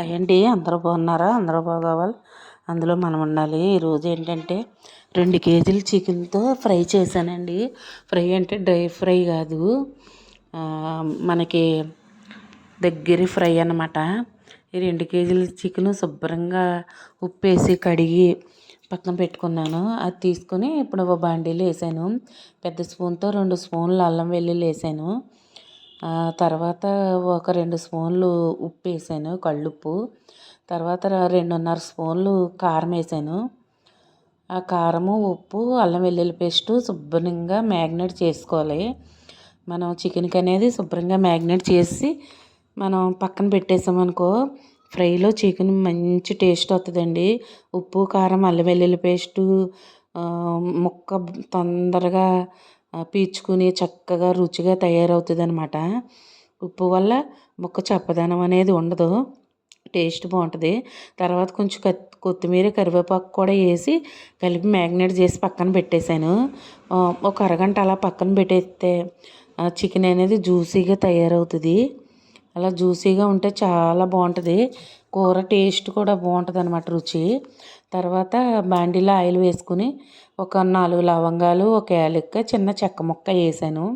అయ్యండి అందరూ బాగున్నారా? అందరూ బాగోవాలి. అందులో మనం ఉండాలి. ఈరోజు ఏంటంటే రెండు కేజీలు చికెన్తో ఫ్రై చేశానండి. ఫ్రై అంటే డ్రై ఫ్రై కాదు. మనకి దగ్గర ఫ్రై అన్నమాట. ఈ రెండు కేజీల చికెన్ శుభ్రంగా ఉప్పు వేసి కడిగి పక్కన పెట్టుకున్నాను. అది తీసుకొని ఇప్పుడు ఒక బాండీలో వేసాను. పెద్ద స్పూన్తో రెండు స్పూన్లు అల్లం వెల్లుల్లి వేసాను. తర్వాత ఒక రెండు స్పూన్లు ఉప్పు వేసాను కళ్ళుప్పు. తర్వాత రెండున్నర స్పూన్లు కారం వేసాను. ఆ కారము ఉప్పు అల్లం వెల్లుల్లి పేస్టు శుభ్రంగా మ్యాగ్నేట్ చేసుకోవాలి. మనం చికెన్కి అనేది శుభ్రంగా మ్యాగ్నేట్ చేసి మనం పక్కన పెట్టేసామనుకో ఫ్రైలో చికెన్ మంచి టేస్ట్ వస్తుందండి ఉప్పు కారం అల్లం వెల్లుల్లి పేస్టు ముక్క తొందరగా పీల్చుకుని చక్కగా రుచిగా తయారవుతుంది అనమాట ఉప్పు వల్ల ముక్క చప్పదనం అనేది ఉండదు. టేస్ట్ బాగుంటుంది. తర్వాత కొంచెం కొత్తిమీర కరివేపాకు కూడా వేసి కలిపి మ్యాగ్నేట్ చేసి పక్కన పెట్టేశాను. ఒక అరగంట అలా పక్కన పెట్టేస్తే చికెన్ అనేది జ్యూసీగా తయారవుతుంది. అలా జ్యూసీగా ఉంటే చాలా బాగుంటుంది. కూర టేస్ట్ కూడా బాగుంటుంది అనమాట రుచి. తర్వాత బాండీలో ఆయిల్ వేసుకుని ఒక నాలుగు లవంగాలు ఒక యాలక్క చిన్న చెక్క ముక్క వేసాను.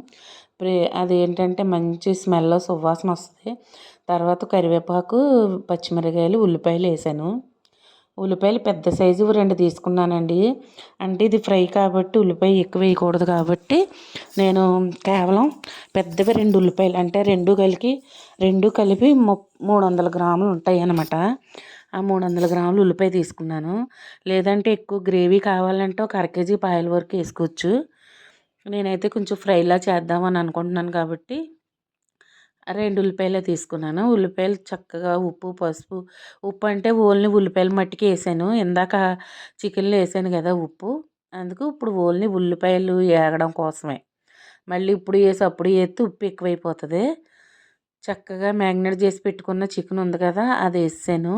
అది ఏంటంటే మంచి స్మెల్ సువాసన వస్తుంది. తర్వాత కరివేపాకు పచ్చిమిరకాయలు ఉల్లిపాయలు వేసాను. ఉల్లిపాయలు పెద్ద సైజు రెండు తీసుకున్నానండి. అంటే ఇది ఫ్రై కాబట్టి ఉల్లిపాయ ఎక్కువ వేయకూడదు కాబట్టి నేను కేవలం పెద్దవి రెండు ఉల్లిపాయలు అంటే రెండు కలిపి రెండు కలిపి మూడు వందల గ్రాములు ఉంటాయి అన్నమాట ఆ మూడు వందల గ్రాములు ఉల్లిపాయ తీసుకున్నాను. లేదంటే ఎక్కువ గ్రేవీ కావాలంటే ఒక అర కేజీ పాయల వరకు వేసుకోవచ్చు. నేనైతే కొంచెం ఫ్రైలా చేద్దామని అనుకుంటున్నాను కాబట్టి రెండు ఉల్లిపాయలే తీసుకున్నాను. ఉల్లిపాయలు చక్కగా ఉప్పు పసుపు ఉప్పు అంటే ఓన్లీ ఉల్లిపాయలు మట్టికి వేసాను. ఇందాక చికెన్లో వేసాను కదా ఉప్పు. అందుకు ఇప్పుడు ఓన్లీ ఉల్లిపాయలు వేగడం కోసమే. మళ్ళీ ఇప్పుడు వేసి అప్పుడు వేస్తే ఉప్పు ఎక్కువైపోతుంది. చక్కగా మ్యాగ్నేట్ చేసి పెట్టుకున్న చికెన్ ఉంది కదా అది వేసాను.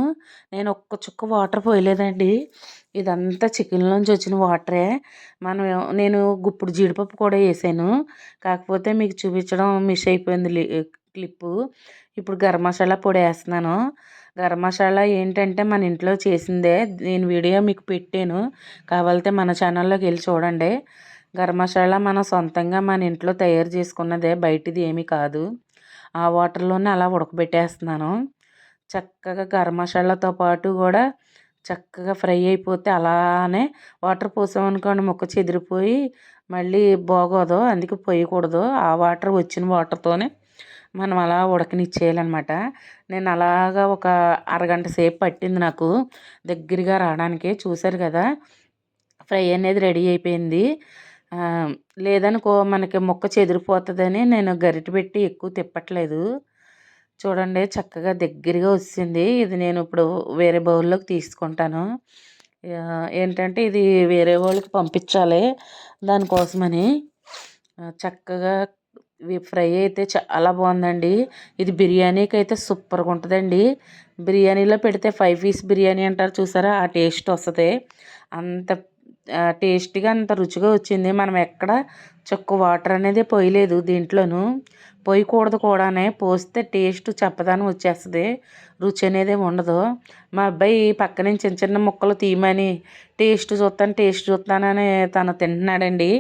నేను ఒక్క చుక్క వాటర్ పోయలేదండి. ఇదంతా చికెన్లోంచి వచ్చిన వాటరే. మనం నేను గుప్పుడు జీడిపప్పు కూడా వేసాను. కాకపోతే మీకు చూపించడం మిస్ అయిపోయింది క్లిప్పు. ఇప్పుడు గరం మసాలా పొడి వేస్తున్నాను గరం మసాలా ఏంటంటే మన ఇంట్లో చేసిందే. నేను వీడియో మీకు పెట్టాను. కావాలంటే మన ఛానల్లోకి వెళ్ళి చూడండి. గరం మసాలా మనం సొంతంగా మన ఇంట్లో తయారు చేసుకున్నదే. బయటిది ఏమీ కాదు. ఆ వాటర్లోనే అలా ఉడకబెట్టేస్తున్నాను. చక్కగా గరం మసాలాతో పాటు కూడా చక్కగా ఫ్రై అయిపోతే అలానే వాటర్ పోసామనుకోండి ముక్క చెదిరిపోయి మళ్ళీ బాగోదు. అందుకే పోయకూడదు. ఆ వాటర్ వచ్చిన వాటర్తోనే మనం అలా ఉడకనిచ్చేయాలన్నమాట. నేను అలాగా ఒక అరగంట సేపు పట్టింది నాకు. దగ్గరగా రావడానికి చూశారు కదా. ఫ్రై అనేది రెడీ అయిపోయింది. లేదనుకో మనకి ముక్క చెదిరిపోతుందని నేను గరిటె పెట్టి ఎక్కువ తిప్పట్లేదు. చూడండి చక్కగా దగ్గరగా వచ్చింది ఇది నేను ఇప్పుడు వేరే బౌల్లోకి తీసుకుంటాను. ఏంటంటే ఇది వేరే వాళ్ళకి పంపించాలి దానికోసమని. చక్కగా ఫ్రై అయితే చాలా బాగుందండి. ఇది బిర్యానీకి అయితే సూపర్గా ఉంటుందండి. బిర్యానీలో పెడితే ఫైవ్ పీస్ బిర్యానీ అంటారు చూసారా? ఆ టేస్ట్ వస్తుంది. అంత టేస్టీగా అంత రుచిగా వచ్చింది. మనం ఎక్కడ చుక్క వాటర్ అనేది పోయలేదు దీంట్లోనూ. పోయకూడదు కూడానే. పోస్తే టేస్ట్ చెప్పదాని వచ్చేస్తుంది. రుచి అనేది ఉండదు. మా అబ్బాయి పక్క నుంచి చిన్న చిన్న ముక్కలు తీయమని టేస్ట్ చూస్తాను టేస్ట్ చూస్తానని తను తింటున్నాడండి.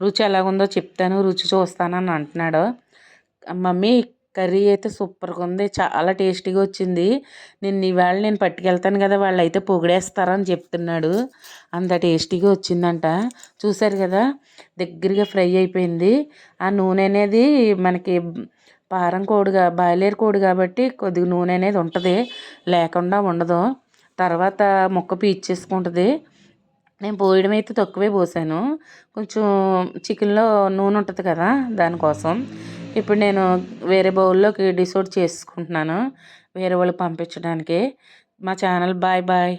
రుచి ఎలాగుందో చెప్తాను రుచి చూస్తానని అంటున్నాడు. మమ్మీ కర్రీ అయితే సూపర్గా ఉంది చాలా టేస్టీగా వచ్చింది. నేను ఇవాళ నేను పట్టుకెళ్తాను కదా వాళ్ళు అయితే పొగిడేస్తారని చెప్తున్నాడు. అంత టేస్టీగా వచ్చిందంట. చూశారు కదా దగ్గరగా ఫ్రై అయిపోయింది. ఆ నూనె అనేది మనకి పారం కోడిగా బాయిలేరు కోడి కాబట్టి కొద్దిగా నూనె అనేది ఉంటుంది లేకుండా ఉండదు. తర్వాత ముక్క పీచేసుకుంటుంది నేను పోయడం అయితే తక్కువే పోసాను. కొంచెం చికెన్లో నూనె ఉంటుంది కదా దానికోసం. ఇప్పుడు నేను వేరే బౌల్లోకి డిసోడ్ చేసుకుంటున్నాను. వేరే వాళ్ళకి పంపించడానికి. మా ఛానల్ బాయ్ బాయ్.